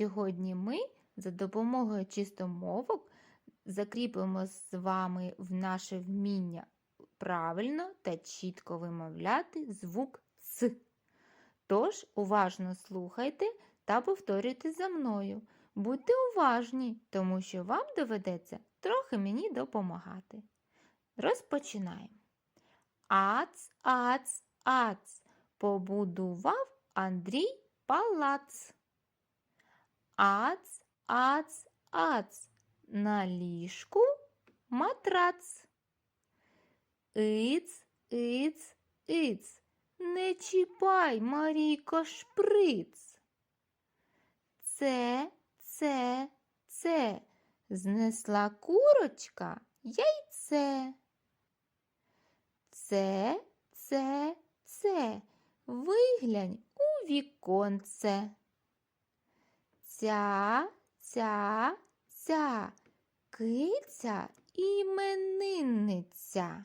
Сьогодні ми за допомогою чистомовок закріпимо з вами в наше вміння правильно та чітко вимовляти звук С. Тож уважно слухайте та повторюйте за мною. Будьте уважні, тому що вам доведеться трохи мені допомагати. Розпочинаємо. Ац, ац, ац. Побудував Андрій палац. Ац, ац, ац. На ліжку матрац. Іц, іц, іц. Не чіпай, Марійко, шприц. Це, це, це. Знесла курочка яйце. Це, це, це. Виглянь у віконце. Ця, ця, ця. Киця іменинниця.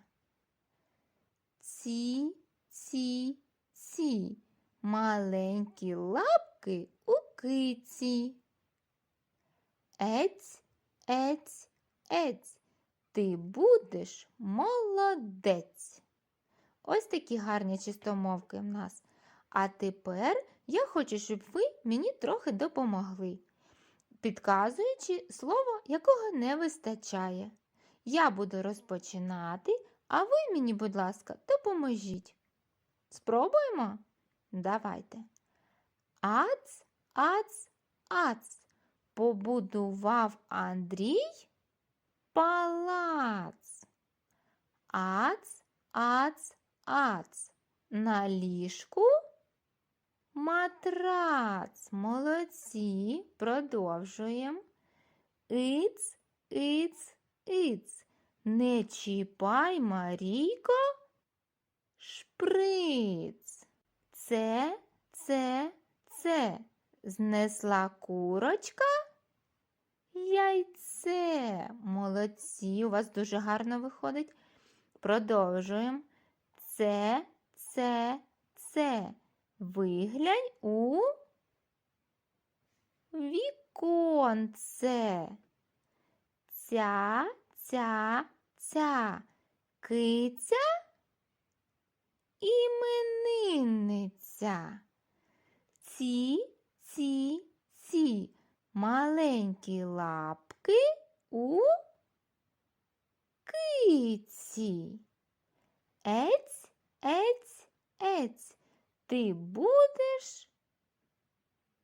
Ці, ці, ці. Маленькі лапки у киці. Ець, ець, ець. Ти будеш молодець. Ось такі гарні чистомовки в нас. А тепер я хочу, щоб ви мені трохи допомогли, підказуючи слово, якого не вистачає. Я буду розпочинати, а ви мені, будь ласка, допоможіть. Спробуємо? Давайте. Ац, ац, ац. Побудував Андрій палац. Ац, ац, ац. На ліжку матрац. Молодці. Продовжуємо. Іц, іц, іц. Не чіпай, Марійко, шприц. Це, це, це. Знесла курочка яйце. Молодці, у вас дуже гарно виходить. Продовжуємо. Це, це, це. Виглянь у віконце. Ця, ця, ця. Киця іменинниця. Ці, ці, ці. Маленькі лапки у киці. Ець, ець, ець. Ти будеш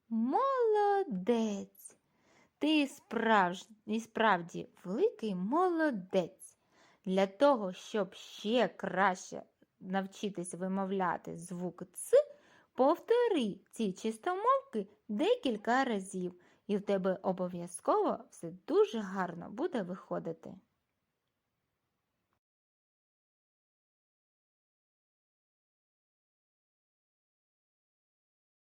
молодець. Ти справж... справді великий молодець. Для того, щоб ще краще навчитись вимовляти звук Ц, повтори ці чистомовки декілька разів, і в тебе обов'язково все дуже гарно буде виходити.